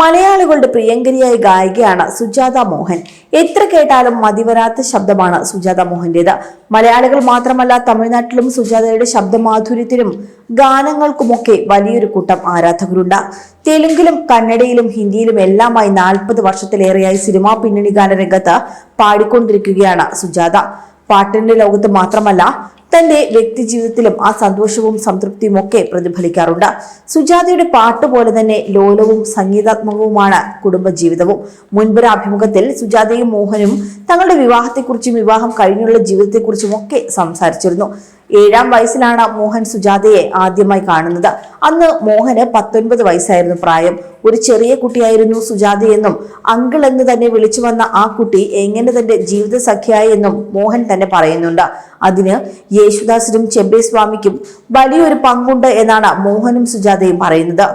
മലയാളികളുടെ പ്രിയങ്കരിയായ ഗായികയാണ് സുജാത മോഹൻ. എത്ര കേട്ടാലും മതിവരാത്ത ശബ്ദമാണ് സുജാത മോഹന്റേത്. മലയാളികൾ മാത്രമല്ല തമിഴ്നാട്ടിലും സുജാതയുടെ ശബ്ദമാധുര്യത്തിനും ഗാനങ്ങൾക്കുമൊക്കെ വലിയൊരു കൂട്ടം ആരാധകരുണ്ട്. തെലുങ്കിലും കന്നഡയിലും ഹിന്ദിയിലും എല്ലാമായി നാൽപ്പത് വർഷത്തിലേറെയായി സിനിമാ പിന്നണി ഗാന രംഗത്ത് പാടിക്കൊണ്ടിരിക്കുകയാണ് സുജാത. പാട്ടിന്റെ ലോകത്ത് മാത്രമല്ല തന്റെ വ്യക്തി ജീവിതത്തിലും ആ സന്തോഷവും സംതൃപ്തിയും ഒക്കെ പ്രതിഫലിക്കാറുണ്ട്. സുജാതയുടെ പാട്ട് പോലെ തന്നെ ലോലവും സംഗീതാത്മകവുമാണ് കുടുംബജീവിതവും. മുൻപൊരു അഭിമുഖത്തിൽ സുജാതയും മോഹനും തങ്ങളുടെ വിവാഹത്തെക്കുറിച്ചും വിവാഹം കഴിഞ്ഞുള്ള ജീവിതത്തെക്കുറിച്ചും ഒക്കെ സംസാരിച്ചിരുന്നു. ഏഴാം വയസ്സിലാണ് മോഹൻ സുജാതയെ ആദ്യമായി കാണുന്നത്. അന്ന് മോഹന് പത്തൊൻപത് വയസ്സായിരുന്നു പ്രായം. ഒരു ചെറിയ കുട്ടിയായിരുന്നു സുജാതയെന്നും അങ്കിൾ എന്ന് തന്നെ വിളിച്ചു വന്ന ആ കുട്ടി എങ്ങനെ തന്റെ ജീവിത സഖ്യായി എന്നും മോഹൻ തന്നെ പറയുന്നുണ്ട്. അതിന് യേശുദാസിനും ചെമ്പേ സ്വാമിക്കും വലിയൊരു പങ്കുണ്ട് എന്നാണ് മോഹനും സുജാതയും പറയുന്നത്.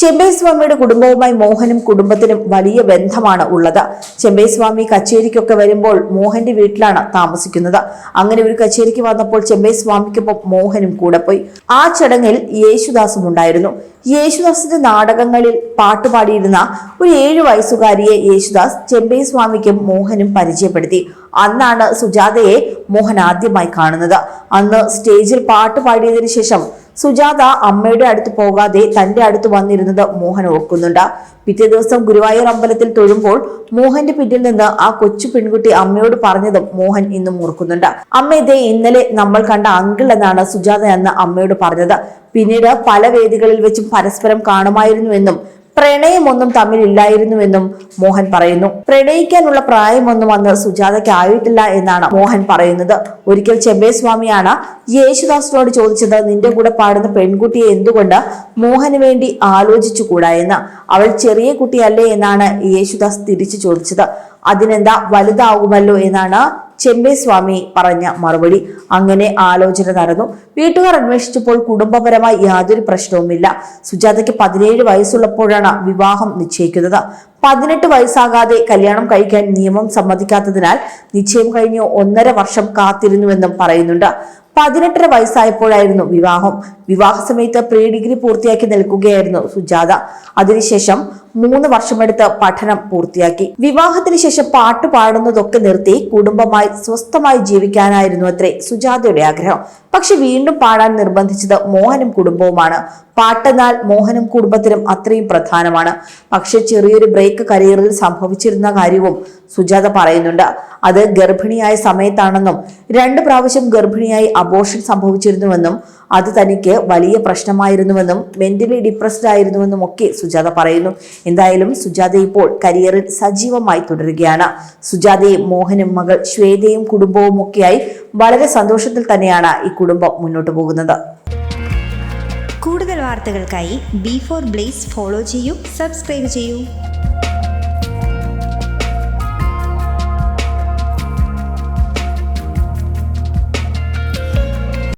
ചെമ്പൈ സ്വാമിയുടെ കുടുംബവുമായി മോഹനും കുടുംബത്തിനും വലിയ ബന്ധമാണ് ഉള്ളത്. ചെമ്പൈ സ്വാമി കച്ചേരിക്കൊക്കെ വരുമ്പോൾ മോഹന്റെ വീട്ടിലാണ് താമസിക്കുന്നത്. അങ്ങനെ ഒരു കച്ചേരിക്ക് വന്നപ്പോൾ ചെമ്പൈ സ്വാമിക്കൊപ്പം മോഹനും കൂടെ പോയി. ആ ചടങ്ങിൽ യേശുദാസും ഉണ്ടായിരുന്നു. യേശുദാസിന്റെ നാടകങ്ങളിൽ പാട്ടുപാടിയിരുന്ന ഒരു ഏഴു വയസ്സുകാരിയെ യേശുദാസ് ചെമ്പൈ സ്വാമിക്കും മോഹനും പരിചയപ്പെടുത്തി. അന്നാണ് സുജാതയെ മോഹൻ ആദ്യമായി കാണുന്നത്. അന്ന് സ്റ്റേജിൽ പാട്ട് പാടിയതിനു ശേഷം സുജാത അമ്മയുടെ അടുത്ത് പോകാതെ തന്റെ അടുത്ത് വന്നിരുന്നത് മോഹൻ ഓർക്കുന്നുണ്ട്. പിറ്റേ ദിവസം ഗുരുവായൂർ അമ്പലത്തിൽ തൊഴുമ്പോൾ മോഹന്റെ പിന്നിൽ നിന്ന് ആ കൊച്ചു പെൺകുട്ടി അമ്മയോട് പറഞ്ഞതും മോഹൻ ഇന്നും ഓർക്കുന്നുണ്ട്. അമ്മ ഇതേ ഇന്നലെ നമ്മൾ കണ്ട അങ്കിൾ എന്നാണ് സുജാത എന്ന് അമ്മയോട് പറഞ്ഞത്. പിന്നീട് പല വേദികളിൽ വെച്ചും പരസ്പരം കാണുമായിരുന്നുവെന്നും പ്രണയമൊന്നും തമ്മിലില്ലായിരുന്നുവെന്നും മോഹൻ പറയുന്നു. പ്രണയിക്കാനുള്ള പ്രായമൊന്നും അന്ന് സുജാതയ്ക്ക് ആയിട്ടില്ല എന്നാണ് മോഹൻ പറയുന്നത്. ഒരിക്കൽ ചെമ്പേ സ്വാമിയാണ് യേശുദാസിനോട് ചോദിച്ചത് നിന്റെ കൂടെ പാടുന്ന പെൺകുട്ടിയെ എന്തുകൊണ്ട് മോഹന് വേണ്ടി ആലോചിച്ചുകൂടാ? എന്ന്. അവൾ ചെറിയ കുട്ടിയല്ലേ എന്നാണ് യേശുദാസ് തിരിച്ചു ചോദിച്ചത്. അതിനെന്താ വലുതാകുമല്ലോ എന്നാണ് ചെമ്പേ സ്വാമി പറഞ്ഞ മറുപടി. അങ്ങനെ ആലോചന നടന്നു. വീട്ടുകാർ അന്വേഷിച്ചപ്പോൾ കുടുംബപരമായി യാതൊരു പ്രശ്നവുമില്ല. സുജാതയ്ക്ക് പതിനേഴ് വയസ്സുള്ളപ്പോഴാണ് വിവാഹം നിശ്ചയിക്കുന്നത്. പതിനെട്ട് വയസ്സാകാതെ കല്യാണം കഴിക്കാൻ നിയമം സമ്മതിക്കാത്തതിനാൽ നിശ്ചയം കഴിഞ്ഞ് ഒന്നര വർഷം കാത്തിരുന്നുവെന്നും പറയുന്നുണ്ട്. പതിനെട്ടര വയസ്സായപ്പോഴായിരുന്നു വിവാഹം. വിവാഹ സമയത്ത് പ്രീ ഡിഗ്രി പൂർത്തിയാക്കി നിൽക്കുകയായിരുന്നു സുജാത. അതിനുശേഷം മൂന്ന് വർഷമെടുത്ത് പഠനം പൂർത്തിയാക്കി. വിവാഹത്തിന് ശേഷം പാട്ട് പാടുന്നതൊക്കെ നിർത്തി കുടുംബമായി സ്വസ്ഥമായി ജീവിക്കാനായിരുന്നു അത്രേ സുജാതയുടെ ആഗ്രഹം. പക്ഷെ വീണ്ടും പാടാൻ നിർബന്ധിച്ചത് മോഹനും കുടുംബവുമാണ്. പാട്ടെന്നാൽ മോഹനും കുടുംബത്തിനും അത്രയും പ്രധാനമാണ്. പക്ഷെ ചെറിയൊരു ബ്രേക്ക് കരിയറിൽ സംഭവിച്ചിരുന്ന കാര്യവും സുജാത പറയുന്നുണ്ട്. അത് ഗർഭിണിയായ സമയത്താണെന്നും രണ്ട് പ്രാവശ്യം ഗർഭിണിയായി അബോഷൻ സംഭവിച്ചിരുന്നുവെന്നും അത് തനിക്ക് വലിയ പ്രശ്നമായിരുന്നുവെന്നും മെന്റലി ഡിപ്രസ്ഡ് ആയിരുന്നുവെന്നും ഒക്കെ സുജാത പറയുന്നു. എന്തായാലും സുജാത ഇപ്പോൾ കരിയറിൽ സജീവമായി തുടരുകയാണ്. സുജാതയും മോഹനും മകൾ ശ്വേതയും കുടുംബവും ഒക്കെയായി വളരെ സന്തോഷത്തിൽ തന്നെയാണ് ഈ കുടുംബം മുന്നോട്ട് പോകുന്നത്. കൂടുതൽ വാർത്തകൾക്കായി ബി ഫോർ ബ്ലേസ് ഫോളോ ചെയ്യൂ സബ്സ്ക്രൈബ് ചെയ്യൂ.